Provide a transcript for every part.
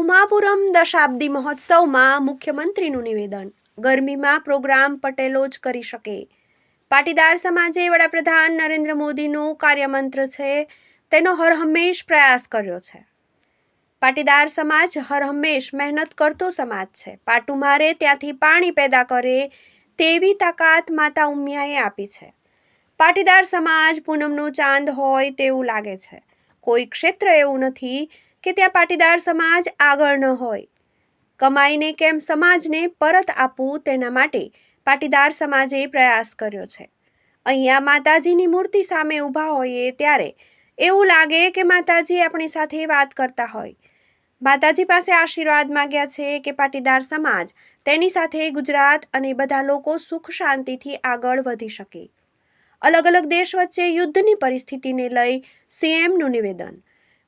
ઉમાપુરમ દશાબ્દી મહોત્સવમાં મુખ્યમંત્રીનું નિવેદન. ગરમીમાં પ્રોગ્રામ પટેલો જ કરી શકે. પાટીદાર સમાજે વડાપ્રધાન નરેન્દ્ર મોદીનું કાર્યમંત્ર છે, તેનો હરહંમેશ પ્રયાસ કર્યો છે. પાટીદાર સમાજ હરહંમેશ મહેનત કરતો સમાજ છે. પાટું મારે ત્યાંથી પાણી પેદા કરે તેવી તાકાત માતા ઉમિયાએ આપી છે. પાટીદાર સમાજ પૂનમનો ચાંદ હોય તેવું લાગે છે. કોઈ ક્ષેત્ર એવું નથી કે ત્યાં પાટીદાર સમાજ આગળ ન હોય. કમાઈને કેમ સમાજને પરત આપવું તેના માટે પાટીદાર સમાજે પ્રયાસ કર્યો છે. અહીંયા માતાજીની મૂર્તિ સામે ઊભા હોઈએ ત્યારે એવું લાગે કે માતાજી આપણી સાથે વાત કરતા હોય. માતાજી પાસે આશીર્વાદ માગ્યા છે કે પાટીદાર સમાજ તેની સાથે ગુજરાત અને બધા લોકો સુખ શાંતિથી આગળ વધી શકે. અલગ અલગ દેશ વચ્ચે યુદ્ધની પરિસ્થિતિને લઈ સીએમનું નિવેદન.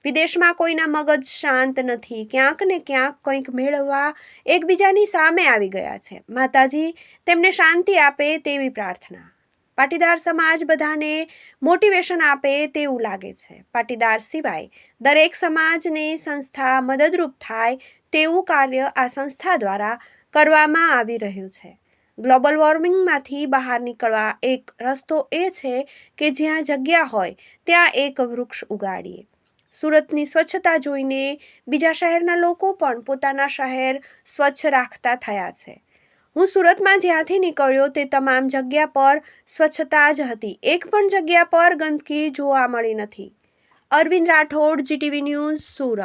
વિદેશમાં કોઈના મગજ શાંત નથી, ક્યાંક ને ક્યાંક કંઈક મેળવવા એકબીજાની સામે આવી ગયા છે. માતાજી તેમને શાંતિ આપે તેવી પ્રાર્થના. પાટીદાર સમાજ બધાને મોટિવેશન આપે તેવું લાગે છે. પાટીદાર સિવાય દરેક સમાજને સંસ્થા મદદરૂપ થાય તેવું કાર્ય આ સંસ્થા દ્વારા કરવામાં આવી રહ્યું છે. ગ્લોબલ વોર્મિંગમાંથી બહાર નીકળવા એક રસ્તો એ છે કે જ્યાં જગ્યા હોય ત્યાં એક વૃક્ષ ઉગાડીએ. સુરતની સ્વચ્છતા જોઈને બીજા શહેરના લોકો પણ પોતાના શહેર સ્વચ્છ રાખતા થયા છે. હું સુરતમાં જ્યાંથી નીકળ્યો તે તમામ જગ્યા પર સ્વચ્છતા જ હતી. એક પણ જગ્યા પર ગંદકી જોવા મળી નથી. Arvind Rathod, GTV news, Surat.